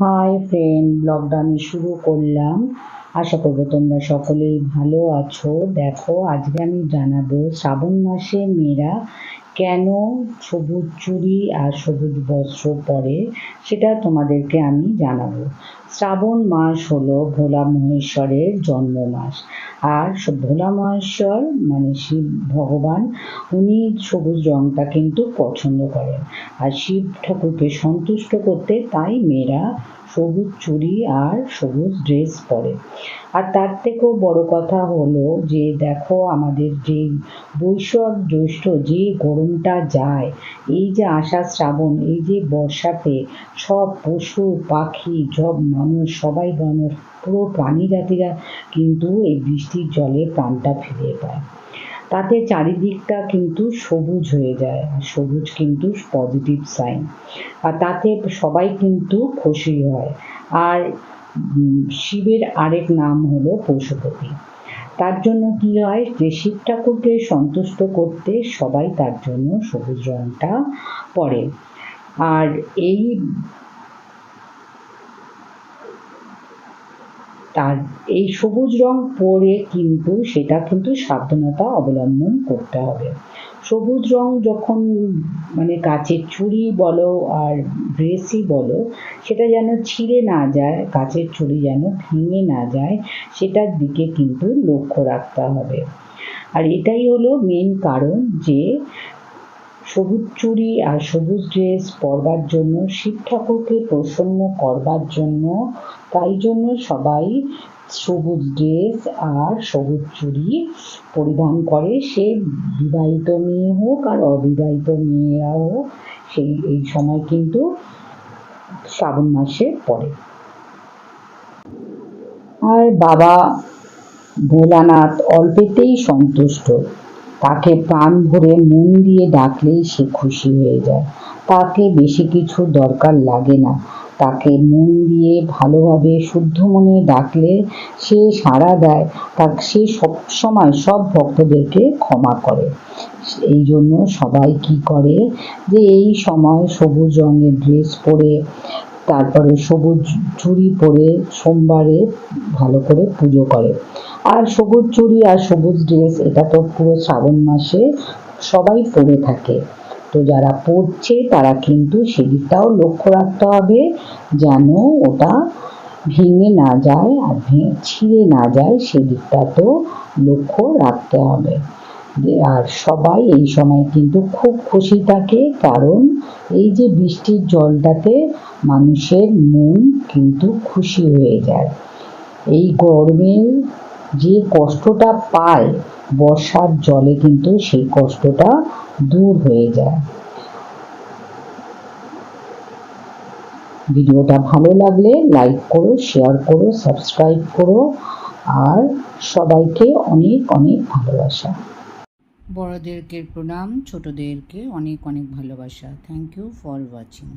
Hi friend আমি শুরু করলাম। আশা করব তোমরা সকলেই ভালো আছো। দেখো, আজকে আমি জানাব, শ্রাবণ মাসে মেয়েরা কেন সবুজ চুড়ি আর সবুজ বস্ত্র পরে, সেটা তোমাদেরকে আমি জানাব। শ্রাবণ মাস হলো ভোলা মহেশ্বরের জন্ম মাস আর ভোলা মহেশ্বর মানে শিব ভগবান, উনি সবুজ রঙটা কিন্তু পছন্দ করেন। আর শিব ঠাকুরকে সন্তুষ্ট করতে তাই মেয়েরা সবুজ চুড়ি আর সবুজ ড্রেস পরে। আর তার থেকেও বড় কথা হলো যে, দেখো আমাদের যে বৈশাখ জ্যৈষ্ঠ যে গরমটা যায়, এই যে আষাঢ় শ্রাবণ, এই যে বর্ষাতে সব পশু, পাখি সব মানুষ সবাই মানুষ পুরো প্রাণী জাতিরা কিন্তু এই বৃষ্টির জলে প্রাণটা ফিরে পায়। তাতে চারিদিকটা কিন্তু সবুজ হয়ে যায়, সবুজ কিন্তু পজিটিভ সাইন আর তাতে সবাই কিন্তু খুশি হয়। আর শিবের আরেক নাম হলো পশুপতি। তার জন্য কি হয় যে শিব ঠাকুরকে সন্তুষ্ট করতে সবাই তার জন্য সবুজ রঙটা পরে। আর এই তার এই সবুজ রং পরে কিন্তু সেটা কিন্তু সাবধানতা অবলম্বন করতে হবে। সবুজ রং যখন মানে কাচের চুড়ি বলো আর ড্রেসই বলো, সেটা যেন ছিঁড়ে না যায়, কাচের চুড়ি যেন ভেঙে না যায়, সেটার দিকে কিন্তু লক্ষ্য রাখতে হবে। আর এটাই হলো মেন কারণ যে সবুজ চুড়ি আর সবুজ ড্রেস পরবার জন্য শিব ঠাকুরকে প্রসন্ন করবার জন্য, তাই জন্য সবাই সবুজ ড্রেস আর সবুজ চুড়ি পরিধান করে। সে বিবাহিত মেয়ে হোক আর অবিবাহিত মেয়েরা হোক, সেই, এই সময় কিন্তু শ্রাবণ মাসে পড়ে। আর বাবা ভোলানাথ অল্পেতেই সন্তুষ্ট। তাকে প্রাণ ভরে মন দিয়ে ডাকলেই সে খুশি হয়ে যায়। তাকে বেশি কিছু দরকার লাগে না। তাকে মন দিয়ে ভালোভাবে, শুদ্ধ মনে ডাকলে সে সাড়া দেয়। তা সে সবসময় সব ভক্তদেরকে ক্ষমা করে। এই জন্য সবাই কি করে যে এই সময় সবুজ রঙের ড্রেস পরে তারপরে সবুজ চুড়ি পরে সোমবারে ভালো করে পুজো করে। আর সবুজ চুড়ি আর সবুজ ড্রেস এটা তো পুরো শ্রাবণ মাসে সবাই পরে থাকে। তো যারা পড়ছে তারা কিন্তু সেদিকটাও লক্ষ্য রাখতে হবে যেন ওটা ভেঙে না যায় আর ছিঁড়ে না যায়, সেদিকটা তো লক্ষ্য রাখতে হবে। আর সবাই এই সময় কিন্তু খুব খুশি থাকে, কারণ এই যে বৃষ্টির জলটাতে মানুষের মন কিন্তু খুশি হয়ে যায়। এই গরমে যে কষ্টটা পায়, বর্ষার জলে কিন্তু সেই কষ্টটা দূর হয়ে যায়। ভিডিওটা ভালো লাগলে লাইক করো, শেয়ার করো, সাবস্ক্রাইব করো, আর সবাইকে অনেক অনেক ভালোবাসা। বড়দেরকে প্রণাম, ছোটদেরকে অনেক অনেক ভালোবাসা। Thank you for watching